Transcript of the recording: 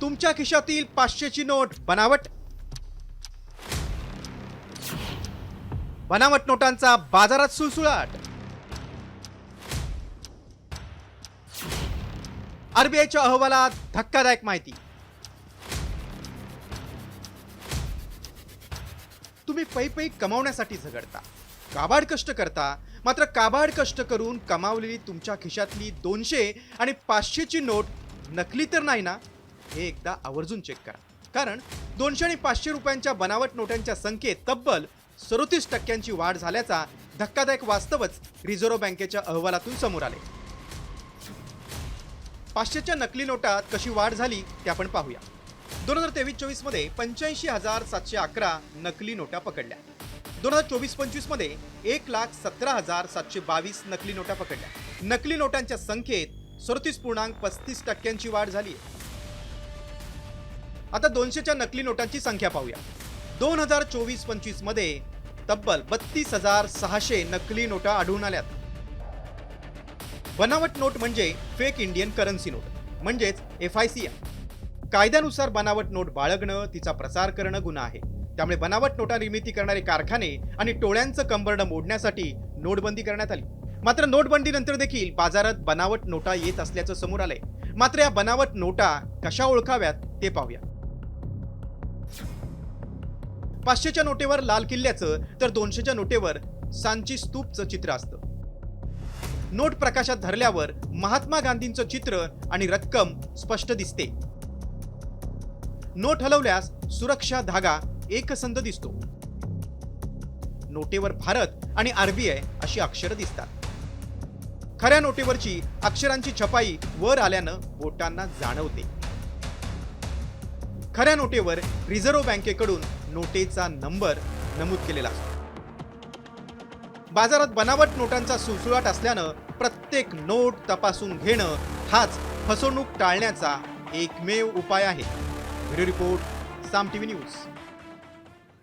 तुमच्या खिशातील पाचशेची नोट बनावट. बनावट नोटांचा बाजारात सुळसुळाट. आरबीआयच्या अहवालात धक्कादायक माहिती. तुम्ही पै पै कमावण्यासाठी झगडता. काबाड कष्ट करता. मात्र काबाड कष्ट करून कमावलेली तुमच्या खिशातली दोनशे आणि पाचशेची नोट नकली तर नाही ना? हे एकदा आवर्जून चेक करा. कारण दोनशे आणि पाचशे रुपयांच्या बनावट नोटांच्या संख्येत तब्बल सदोतीस टक्क्यांची वाढ झाल्याचा धक्कादायक वास्तवच रिझर्व्ह बँकेच्या अहवालातून समोर आले. पाचशेच्या नकली नोटात कशी वाढ झाली ते आपण पाहूया. दोन हजार तेवीस चोवीसमध्ये पंच्याऐंशी हजार सातशे अकरा नकली नोटा पकडल्या. दोन हजार चोवीस पंचवीसमध्ये एक लाख सतरा हजार सातशे बावीस नकली नोटा पकडल्या. नकली नोटांच्या संख्येत सदतीस पूर्णांक पस्तीस टक्क्यांची वाढ झाली आहे आता दोनशेच्या नकली नोटांची संख्या पाहूया. दोन हजार चोवीस पंचवीसमध्ये तब्बल बत्तीस हजार सहाशे नकली नोटा आढळून आल्यात. बनावट नोट म्हणजे फेक इंडियन करन्सी नोट म्हणजेच एफ आय सी कायद्यानुसार बनावट नोट बाळगणं तिचा प्रसार करणं गुन्हा आहे. त्यामुळे बनावट नोटा निर्मिती करणारे कारखाने आणि टोळ्यांचं कंबरडं मोडण्यासाठी नोटबंदी करण्यात आली. मात्र नोटबंदीनंतर देखील बाजारात बनावट नोटा येत असल्याचं समोर आलंय. मात्र या बनावट नोटा कशा ओळखाव्यात ते पाहूया. पाचशेच्या नोटेवर लाल किल्ल्याचं तर दोनशेच्या नोटेवर सांची स्तूपचं चित्र असतं. नोट प्रकाशात धरल्यावर महात्मा गांधींचं चित्र आणि रक्कम स्पष्ट दिसते. नोट हलवल्यास सुरक्षा धागा एकसंध दिसतो. नोटेवर भारत आणि आरबीआय अशी अक्षरं दिसतात. खऱ्या नोटेवरची अक्षरांची छपाई वर आल्यानं बोटांना जाणवते. खऱ्या नोटेवर रिझर्व्ह बँकेकडून नोटेचा नंबर नमूद केलेला असतो. बाजारात बनावट नोटांचा सुळसुळाट असल्यानं प्रत्येक नोट तपासून घेणं हाच फसवणूक टाळण्याचा एकमेव उपाय आहे. Bureau report Saam TV news.